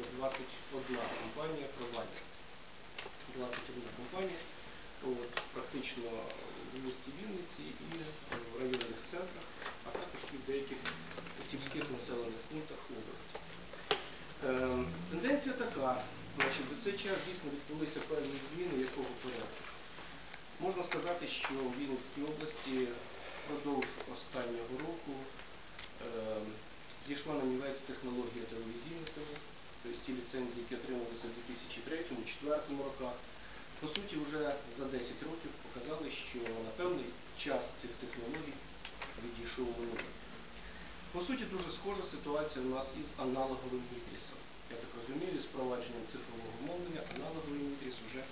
Телерадіо 21 компанія провайдер. 21 компанія. От, практично в місті Вінниці і в районних центрах, а також і в деяких сільських населених пунктах області. Е, Тенденція така, значить, за цей час дійсно відбулися певні зміни якого порядку. Можна сказати, що в Вінницькій області впродовж останнього року е, зійшла на нівець технологія телевізійних СМ, тобто ті ліцензії, які отрималися в 2003-2004 роках, по суті, вже за 10 років показали, що на певний час цих технологій відійшов минуле. По суті, дуже схожа ситуація у нас із аналоговим мітрісом. Я так розумію, з впровадженням цифрового мовлення аналоговий мітріс вже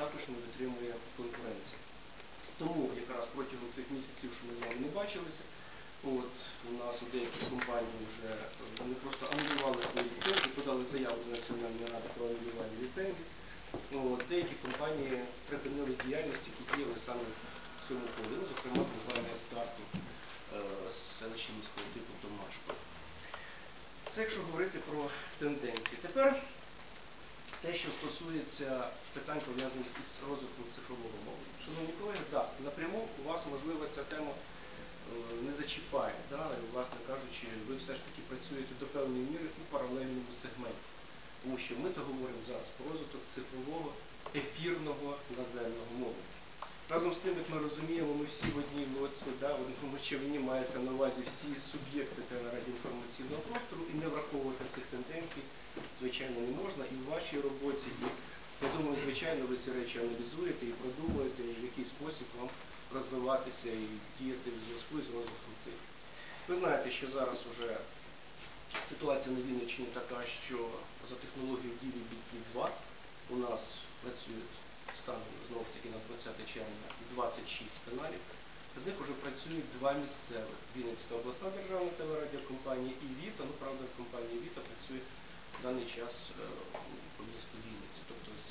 також не витримує конкуренції. Тому якраз протягом цих місяців, що ми з вами не бачилися, от у нас у деяких компаній вже е, вони просто анулювали свої ліцензії, подали заяву до Національної ради про анулювання ліцензій. От, деякі компанії припинили діяльність, які діяли саме в цьому полі, ну, зокрема компанія старту е, селища міського типу Томашко. Це якщо говорити про тенденції. Тепер те, що стосується питань, пов'язаних із розвитком цифрового мовлення. Шановні колеги, так, напряму у вас, можливо, ця тема не зачіпає. Да? і, Власне кажучи, ви все ж таки працюєте до певної міри у паралельному сегменті. Тому що ми то говоримо зараз про розвиток цифрового ефірного наземного мовлення. Разом з тим, як ми розуміємо, ми всі в одній лодці, да, в одному човні мається на увазі всі суб'єкти телерадіоінформаційного простору і не враховувати цих тенденцій, звичайно, не можна і в вашій роботі, і я думаю, звичайно, ви ці речі аналізуєте і продумуєте, в який спосіб вам розвиватися і діяти в зв'язку з розвитком цих. Ви знаєте, що зараз вже ситуація на Вінниччині така, що за технологією DVB-T2 у нас працюють станом знову ж таки на 20 червня 26 каналів. З них вже працюють два місцевих. Вінницька обласна державна телерадіокомпанія і Віта. Ну, правда, компанія Віта працює в даний час е, по місту Вінниці, тобто з